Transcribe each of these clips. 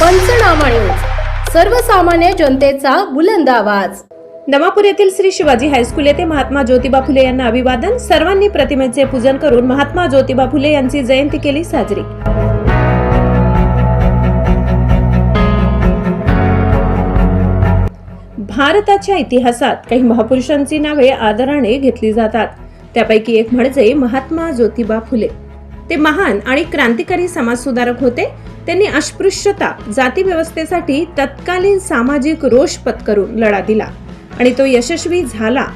पंचनामा न्यूज. सर्वसामान्य जनतेचा बुलंद आवाज. नवापूर येथील श्री शिवाजी हायस्कूल येथे महात्मा ज्योतिबा फुले यांना अभिवादन. सर्वांनी प्रतिमेचे पूजन करून महात्मा ज्योतिबा फुले यांची जयंती केली साजरी. भारताच्या इतिहासात काही महापुरुषांची नावे आदराने घेतली जातात. त्यापैकी एक म्हणजे महात्मा ज्योतिबा फुले. ते महान आणि क्रांतिकारी समाजसुधारक होते. त्यांनी अस्पृश्यता जाती व्यवस्थेसाठी तत्कालीन सामाजिक रोष पत्करून लढा दिला आणि तो यशस्वी झाला.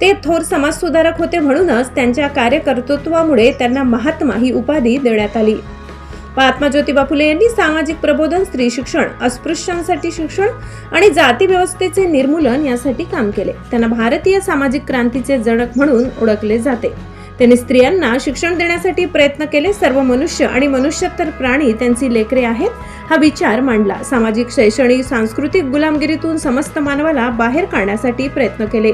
ते थोर समाजसुधारक होते म्हणूनच त्यांच्या कार्यकर्तृत्वामुळे त्यांना महात्मा ही उपाधी देण्यात आली. महात्मा ज्योतिबा फुले यांनी सामाजिक प्रबोधन स्त्री शिक्षण अस्पृश्यांसाठी शिक्षण आणि जाती व्यवस्थेचे निर्मूलन यासाठी काम केले. त्यांना भारतीय सामाजिक क्रांतीचे जनक म्हणून ओळखले जाते. त्यांनी स्त्रियांना शिक्षण देण्यासाठी प्रयत्न केले. सर्व मनुष्य आणि मनुष्यत्तर प्राणी त्यांची लेकरे आहेत हा विचार मांडला. सामाजिक शैक्षणिक सांस्कृतिक गुलामगिरीतून समस्त मानवाला बाहेर काढण्यासाठी प्रयत्न केले.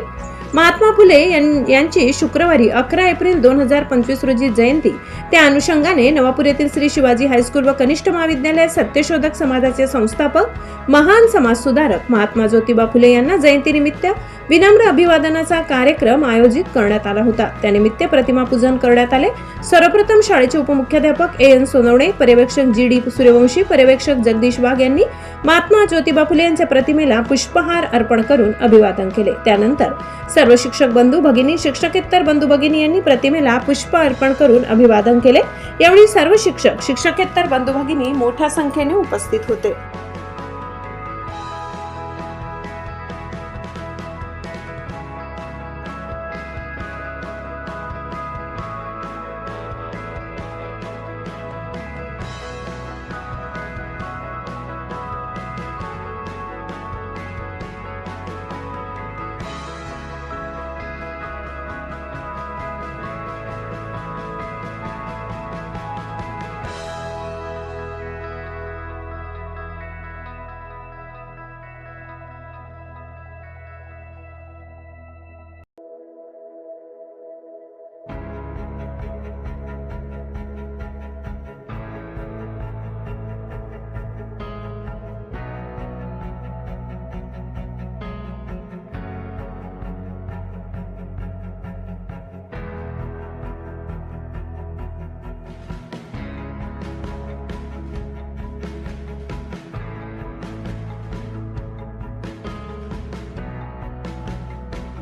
महात्मा फुले यां- यांची शुक्रवारी अकरा एप्रिल दोन हजार पंचवीस रोजी जयंती. त्या अनुषंगाने नवापूर येथील श्री शिवाजी हायस्कूल व कनिष्ठ महाविद्यालयात सत्यशोधक समाजाचे संस्थापक महान समाजसुधारक महात्मा ज्योतिबा फुले यांना जयंतीनिमित्त विनम्र अभिवादनाचा कार्यक्रम आयोजित करण्यात आला होता. त्यानिमित्त प्रतिमा पूजन करण्यात आले. सर्वप्रथम शाळेचे उपमुख्याध्यापक ए एन सोनवणे पर्यवेक्षक जी डी सूर्यवंशी पर्यवेक्षक जगदीश वाघ यांनी महात्मा ज्योतिबा फुले यांच्या प्रतिमेला पुष्पहार अर्पण करून अभिवादन केले. त्यानंतर सर्व शिक्षक बंधू भगिनी शिक्षकेतर बंधू भगिनी यांनी प्रतिमेला पुष्प अर्पण करून अभिवादन केले. यावेळी सर्व शिक्षक शिक्षकेतर बंधू भगिनी मोठ्या संख्येने उपस्थित होते.